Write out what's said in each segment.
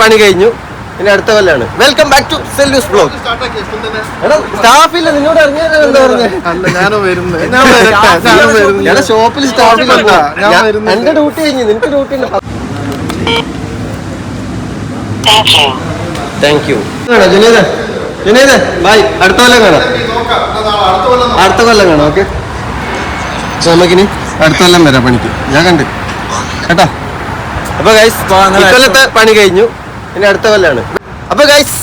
പണി കഴിഞ്ഞു. ഇനി അടുത്ത കൊല്ലാണ്. വെൽക്കം ബാക്ക് ടു സെല്യൂസ് ബ്ലോഗ് സ്റ്റാഫില്ല നിന്നോട് എടാ ഷോപ്പിൽ സ്റ്റാഫില്ല. എന്റെ ഡ്യൂട്ടി കഴിഞ്ഞു. നിനക്ക് ഡ്യൂട്ടി ഉണ്ട്. Thank you Juneeth Juneeth bye അടുത്ത കൊല്ലം കാണാം. അടുത്ത കൊല്ലം കാണാം ഓക്കെ നമുക്കിനി അടുത്ത കൊല്ലം വരാം പണിക്ക്. ഞാൻ കണ്ട്. കേട്ടാ? അപ്പൊ ഗൈസ് ഇക്കൊല്ലത്തെ പണി കഴിഞ്ഞു. ഇനി അടുത്ത കൊല്ലാണ്. അപ്പൊ ഗൈസ്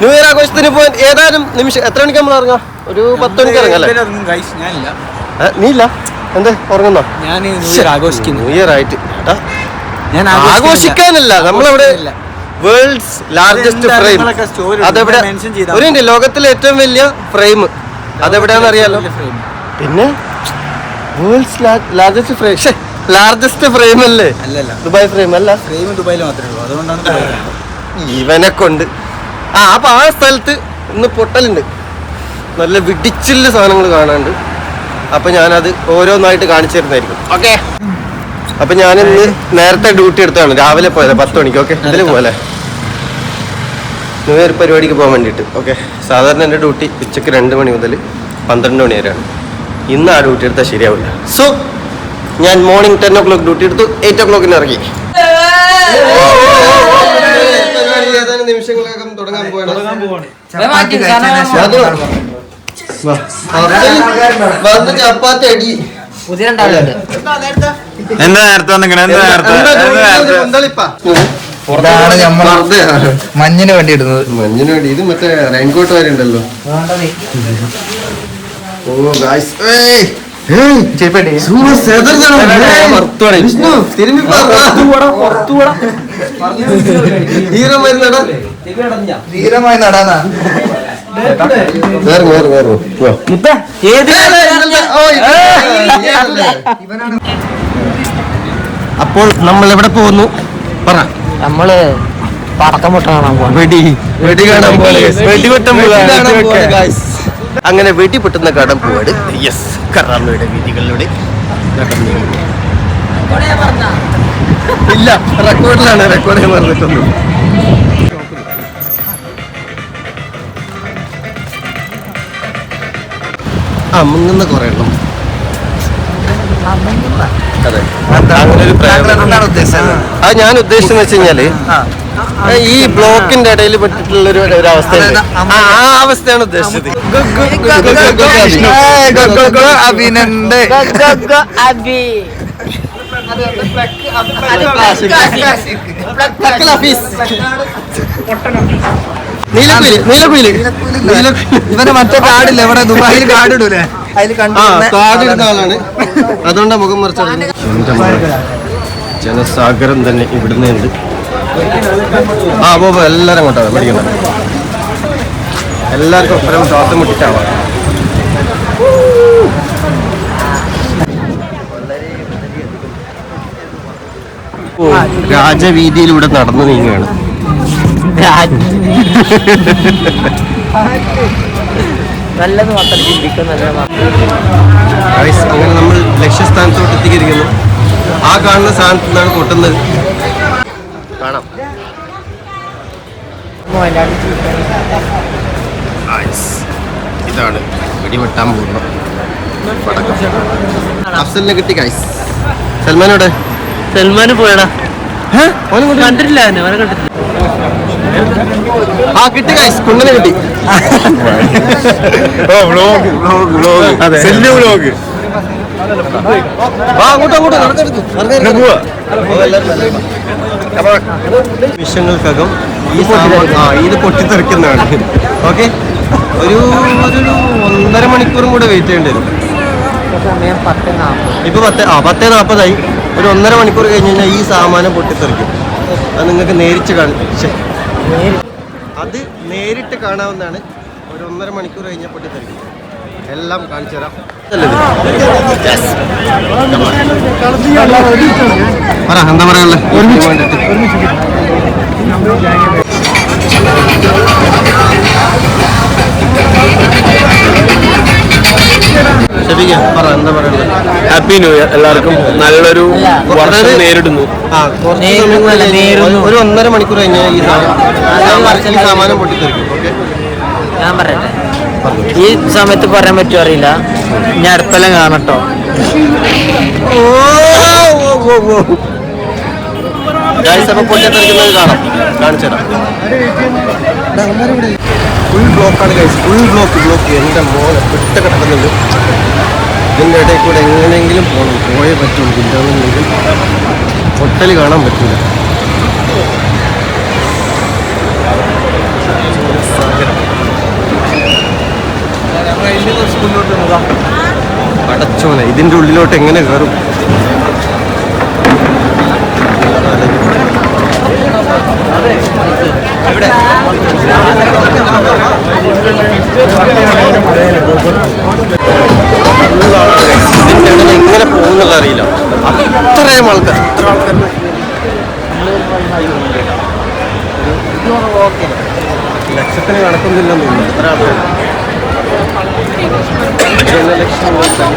ന്യൂ ഇയർ ആഘോഷത്തിന് പോകാൻ ഏതാനും നിമിഷം എത്ര മണിക്ക് നമ്മൾ ഇറങ്ങാം ഒരു പത്ത് മണിക്ക് ഇറങ്ങാം. അല്ലേ ഞാനില്ല. ഏ, നീ ഇല്ല എന്തേ ഉറങ്ങുന്നോ? ഞാൻ ആഘോഷിക്കുന്നു. ന്യൂ ഇയർ ആയിട്ട്. ഏട്ടാ ഞാൻ ആഘോഷിക്കാനല്ല. നമ്മളവിടെ. വേൾഡ്സ് ലാർജസ്റ്റ് ഫ്രെയിം അതെവിടെ? ഒരു മിനിറ്റ് ലോകത്തിലെ ഏറ്റവും വലിയ ഫ്രെയിം അതെവിടെയാണെന്ന് അറിയാലോ പിന്നെ world's largest frame largest frame അല്ലേ? അല്ലല്ല. ദുബായ് ഫ്രെയിം അല്ല? ഫ്രെയിം ദുബായിൽ മാത്രമേ ഉള്ളൂ. അതുകൊണ്ടാണ്. ഇവനെ കൊണ്ട്. ആ അപ്പൊ ആ സ്ഥലത്ത് ഇന്ന് പൊട്ടലുണ്ട്. നല്ല വിടിച്ചില്ല സാധനങ്ങൾ കാണാണ്ട് അപ്പൊ ഞാനത് ഓരോന്നായിട്ട് കാണിച്ചു തരുന്നതായിരിക്കും. ഓക്കെ അപ്പൊ ഞാനിന്ന് നേരത്തെ ഡ്യൂട്ടി എടുത്താണ്. രാവിലെ പോയത് പത്ത് മണിക്ക്. ഓക്കെ ഇതിൽ പോലെ ന്യൂ ഇയർ പരിപാടിക്ക് പോകാൻ വേണ്ടിയിട്ട്. ഓക്കെ സാധാരണ എന്റെ ഡ്യൂട്ടി ഉച്ചയ്ക്ക് രണ്ട് മണി മുതൽ പന്ത്രണ്ട് മണി വരെയാണ്. ഇന്ന് ആ ഡ്യൂട്ടി എടുത്താൽ ശരിയാവില്ല. സോ ഞാൻ morning ten o'clock duty എടുത്തു എയ്റ്റ് ഒ ക്ലോക്കിന് ഇറങ്ങി. ഏതാനും നിമിഷങ്ങളകം തുടങ്ങാൻ പോവാണ് ചപ്പാത്തി അടി എന്താ നേരത്തെ? എന്താ നേരത്തെ നമ്മൾ. മഞ്ഞിന് വേണ്ടി ഇടുന്നത്. മഞ്ഞിന് വേണ്ടി ഇത് മറ്റേ റെയിൻകോട്ട് വരെ ഉണ്ടല്ലോ. ഓ ഗായ്സ് ഏയ്! ധീരമായി നടാനാ. വേറെ വേറെ വേറെ. അപ്പോൾ നമ്മൾ എവിടെ പോകുന്നു? പറ. നമ്മൾ പടക്കം പൊട്ട കാണാൻ പോവാ വെടി. വെടി കാണാൻ പോലെ വെടിവെട്ടം പോവാ. അങ്ങനെ വെടി പൊട്ടുന്ന കടം പോവാട് യെസ് കറാമയുടെ വീതികളിലൂടെ ഇല്ല റെക്കോർഡിലാണ് റെക്കോർഡ് ചെയ്യാൻ ആ അമുങ്ങുന്ന കുറേ എണ്ണം. അതെ അങ്ങനെ ഒരു പ്രയോഗം ഉദ്ദേശിച്ചത് അത് ഞാൻ ഉദ്ദേശിച്ചെന്ന് വെച്ച് കഴിഞ്ഞാൽ ഈ ബ്ലോക്കിന്റെ ഇടയിൽ പെട്ടിട്ടുള്ള ഒരു ഒരവസ്ഥ ആ അവസ്ഥയാണ് ഉദ്ദേശിച്ചത്. നീലക്കുയിൽ നീലക്കുയിൽ നീലക്കുയിൽ ഇവന് മറ്റേ കാടില്ല ഇവിടെ ദുബായിൽ കാടിടൂലേ അതിൽ ആ കാടിടുന്ന ആളാണ്. അതുകൊണ്ടാ മുഖം മറിച്ചത് ജനസാഗരം തന്നെ ഇവിടുന്ന് ഉണ്ട്. ആ അപ്പോ എല്ലാരും അങ്ങോട്ടാണ് പഠിക്കണ്ട എല്ലാവർക്കും ഒപ്പരം ശ്വാസം മുട്ടിട്ടാവാം. രാജവീതിയിലൂടെ നടന്നു നീങ്ങുകയാണ്. നല്ലത് മാത്രം ചിന്തിക്കും നല്ലത് മാത്രം. അങ്ങനെ നമ്മൾ ലക്ഷ്യസ്ഥാനത്തോട്ട് എത്തിയിരിക്കുന്നു. ആ കാണുന്ന സ്ഥാനത്ത് നിന്നാണ് പൊട്ടുന്നത്. കാണാം. ഇതാണ് വെടിവെട്ടാൻ പോകുന്നത്. അഫ്സലിനെ കിട്ടി ഗൈസ് സൽമാനോടെ? സൽമാന് പോയടാ. കണ്ടിട്ടില്ല അവനെ കണ്ടിട്ടില്ല. ആ കിട്ടി ഗൈസ് കുണ്ടനെ കിട്ടി. അതെ. വാ അങ്ങോട്ട് അങ്ങോട്ട്. നടക്കരുത് നിമിഷങ്ങൾക്കകം ഈ സാമാൻ ആ ഇത് പൊട്ടിത്തെറിക്കുന്നതാണ്. ഓക്കെ? ഒരു ഒരു ഒന്നര മണിക്കൂറും കൂടെ വെയിറ്റ് ചെയ്യേണ്ടി വരും. ഇപ്പൊ പത്ത് ആ പത്ത് നാൽപ്പതായി ഒരു ഒന്നര മണിക്കൂർ കഴിഞ്ഞ് കഴിഞ്ഞാൽ ഈ സാമാനം പൊട്ടിത്തെറിക്കും. അത് നിങ്ങൾക്ക് നേരിച്ച് കാണി. ശ്ശെ. അത് നേരിട്ട് കാണാവുന്നതാണ്. ഒരു ഒന്നര മണിക്കൂർ കഴിഞ്ഞപ്പോട്ട് തരും എല്ലാം കാണിച്ചു തരാം. എന്താ പറയാനുള്ളത് ഹാപ്പി ന്യൂ ഇയർ എല്ലാവർക്കും നല്ലൊരു വർഷം നേരിടുന്നു. ഒരു- ഒന്നര മണിക്കൂർ കഴിഞ്ഞാൽ ഈ സാമാനം പൊട്ടിത്തെറിക്കും. ഞാൻ പറയട്ടെ. ഈ സമയത്ത് പറയാൻ പറ്റുമോ അറിയില്ല. ഞാൻ അടുത്തെല്ലാം കാണട്ടോ ഗായ്സ് അപ്പോൾ പൊട്ടിത്തെറിക്കുന്നത് കാണാം. കാണിച്ചു തരാം. ഫുൾ ബ്ലോക്കാണ് ഗൈസ് ഫുൾ ബ്ലോക്ക് ബ്ലോക്ക് എന്റെ മോനെ പെട്ട കിടക്കുന്നുണ്ട്. ഇതിന്റെ ഇടയിൽ കൂടെ എങ്ങനെയെങ്കിലും പോകണം പോയേ പറ്റുള്ളൂ. ഇല്ലാന്നുണ്ടെങ്കിൽ ഹോട്ടൽ കാണാൻ പറ്റില്ല അടച്ചോനെ ഇതിന്റെ ഉള്ളിലോട്ട് എങ്ങനെ കയറും? എങ്ങനെ പോകുന്നുള്ള അറിയില്ല. അത്രയും ആൾക്കാർ അത്ര ആൾക്കാർ ലക്ഷത്തിന് കടക്കുന്നില്ലെന്ന് തോന്നുന്നു. അത്ര ആൾക്കാർ ലക്ഷം ലക്ഷം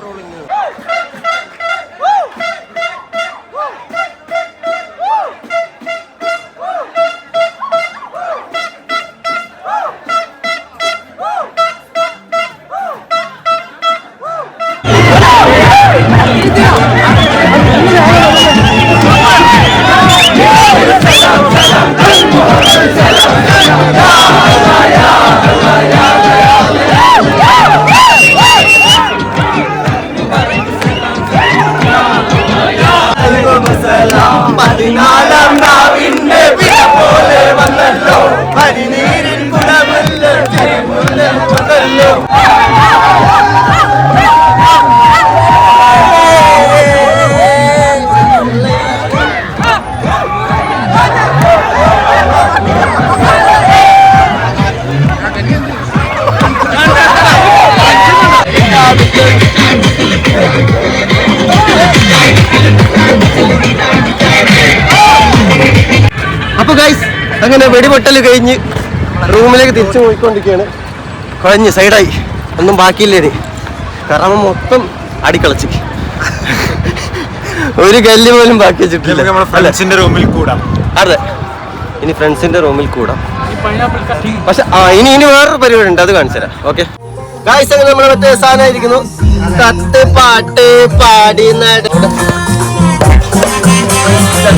роллинг. അങ്ങനെ വെടിപൊട്ടൽ കഴിഞ്ഞ് റൂമിലേക്ക് തിരിച്ചു പോയിക്കൊണ്ടിരിക്കുകയാണ്. കുഴഞ്ഞ് സൈഡായി. ഒന്നും ബാക്കിയില്ലേ കാരണം മൊത്തം അടിക്കളച്ച്. ഒരു കല്ല് പോലും ബാക്കി വെച്ചിട്ടില്ല. ഫ്രണ്ട്സിന്റെ റൂമിൽ കൂടാം. അതെ. ഇനി ഫ്രണ്ട്സിന്റെ റൂമിൽ കൂടാം. പക്ഷെ ആ ഇനി ഇനി വേറൊരു പരിപാടി ഉണ്ട്. അത് കാണിച്ചു തരാം ഓക്കെ. ഗായ്സ് അങ്ങനെ നമ്മളെ മറ്റേ സാധനമായിരിക്കുന്നു. കത്ത് പാട്ട് പാടി നട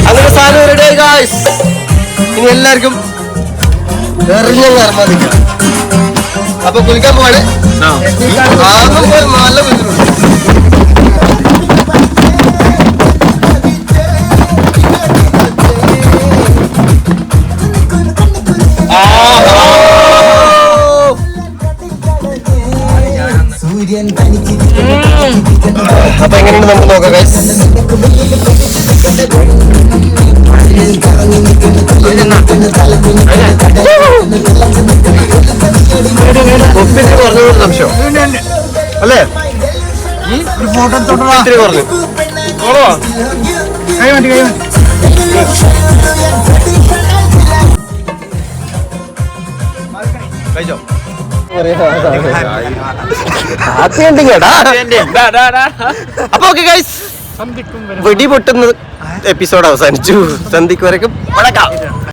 അങ്ങനെ സാധനം റെഡി ആയി ഗായ്സ് ഇനി എല്ലാവർക്കും എറിഞ്ഞ കർമ്മതിക്കണം അപ്പൊ കുളിക്കാൻ പോവാണ്. നല്ല കുളിക്കുന്നുണ്ട് അപ്പൊ എങ്ങനെയുണ്ട് നമുക്ക് നോക്കാം ഗൈസ് ഒപ്പിത്തിരി കുറഞ്ഞ സംശയം അല്ലേ? ഇത്തിരി കുറഞ്ഞു. കഴിച്ചോ? അപ്പൊ ഓക്കെ ഗൈസ് വെടി പൊട്ടുന്ന എപ്പിസോഡ് അവസാനിച്ചു. സന്ധിക്ക് വരക്കും